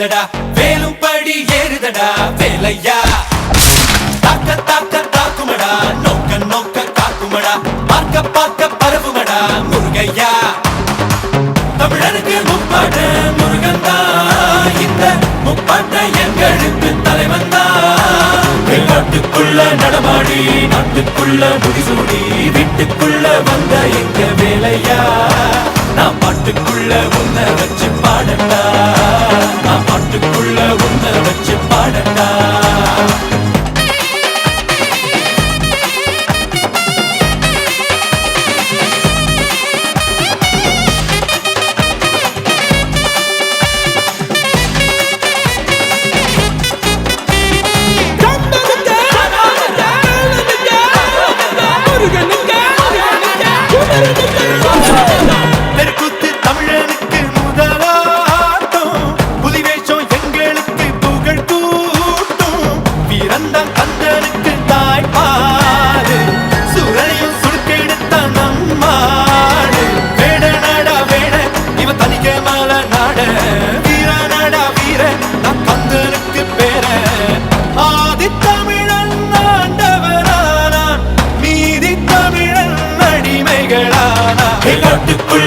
இடிக்குதடா வேலும் படி ஏறுதடா வேலையா? தாக்க தாக்க தாக்குமடா நோக்க நோக்க காக்குமடா பார்க்க பார்க்க பரவுமடா முருகையா? தமிழனுக்கு முப்பாட்ட முருகன் தான் இந்த முப்பாட்டை எங்களுக்கு தலைவன் தான் நாட்டுக்குள்ள நடமாடி நாட்டுக்குள்ள முடிசூடி வீட்டுக்குள்ள வந்த எங்க வேலையா? நான் பாட்டுக்குள்ள உன்னை வச்சு பாடட்டா. வீட்டுக்குள்ள உன்ன வச்சு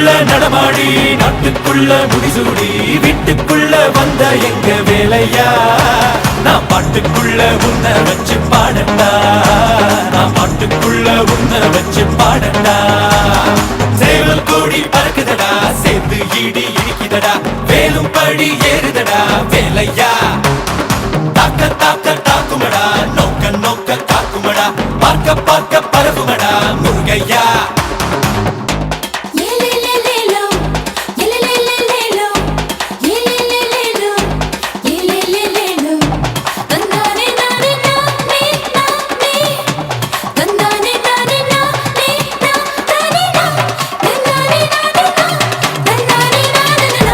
நாட்டுக்குள்ள நடமாடி நாட்டுக்குள்ள முடிசூடி வீட்டுக்குள்ள வந்த எங்க வேலையா? நான் பாட்டுக்குள்ள உன்னை வச்சு பாடட்டா? நான் பாட்டுக்குள்ள உன்னை வச்சு பாடட்டா? சேவல் கோடி பறக்குதடா சேர்ந்து ஈடி இடிக்குதடா வேலும் படி ஏறுதடா வேலையா?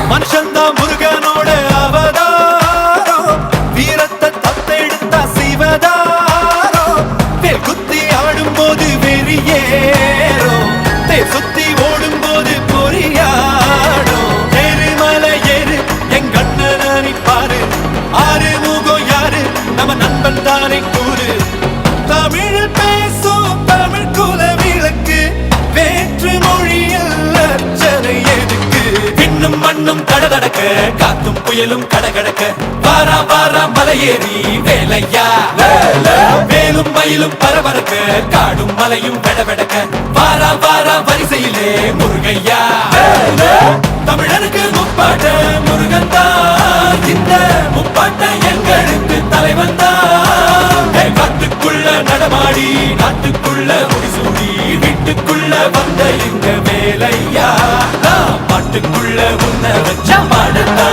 நானே முருகனோட அவதாரம். வீரத்தை தத்தெடுத்தா சிவதாரம். வேல் குத்தி ஆடும் போது வெறியேறும். தேர் சுத்தி ஓடும் போது பொறியாடும். எருமலை ஏறு எங்க அண்ணனை பாரு. ஆறு முகம் யாரு? நம்ம நண்பன் தானே கூறு. தமிழ் பேசும் மண்ணும் கடதடக்க காத்தும் புயலும் கடகடக்க. வாரா வாரா மலையேறி வேலையா? வேலும் மயிலும் பரபரக்க காடும் மலையும் வெடவெடக்க. வாரா வாரா வரிசையிலே முருகையா? தமிழனுக்கு முப்பாட்ட முருகன் தான். இந்த முப்பாட்ட எங்களுக்கு தலைவன் தான். காட்டுக்குள்ள நடமாடி நாட்டுக்குள்ள முடிசூடி வீட்டுக்குள்ள வந்த எங்க வேலையா? வீட்டுக்குள்ள உன்ன உன்னை வச்ச பாடட்டா